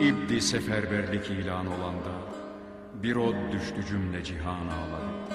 İbdi seferberlik ilan olanda Bir od düştü cümle cihan ağları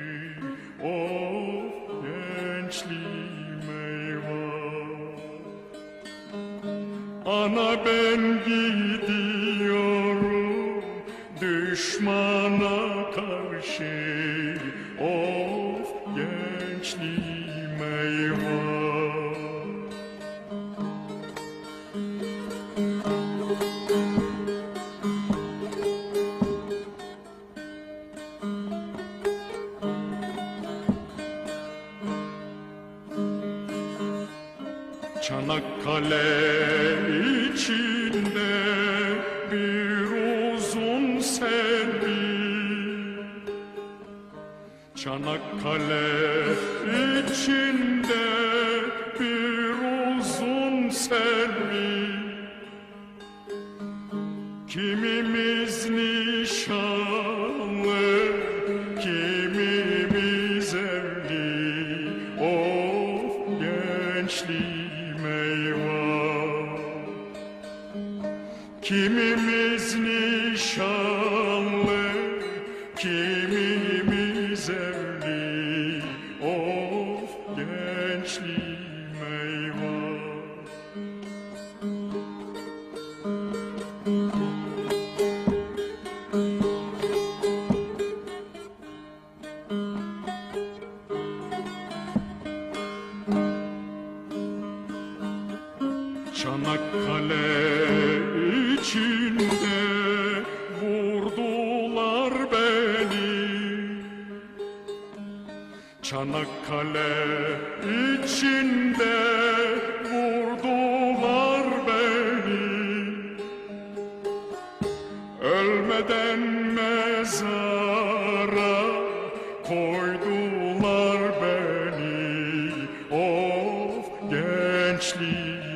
gençliğim eyvah. Ana ben gidiyorum düşmana karşı. Of gençliğim eyvah Çanakkale içinde bir uzun selvi Çanakkale içinde bir uzun selvi Kimimiz nişanlı, kimimiz evli. Of gençliğim Kimimiz nişanlı, kimimiz evli. Of gençliğim eyvah Çanakkale içinde vurdular beni. Çanakkale içinde vurdular beni. Ölmeden mezara koydular beni. Of gençliğim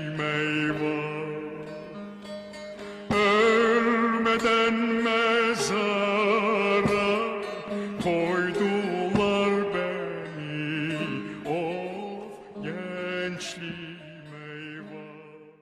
den measure.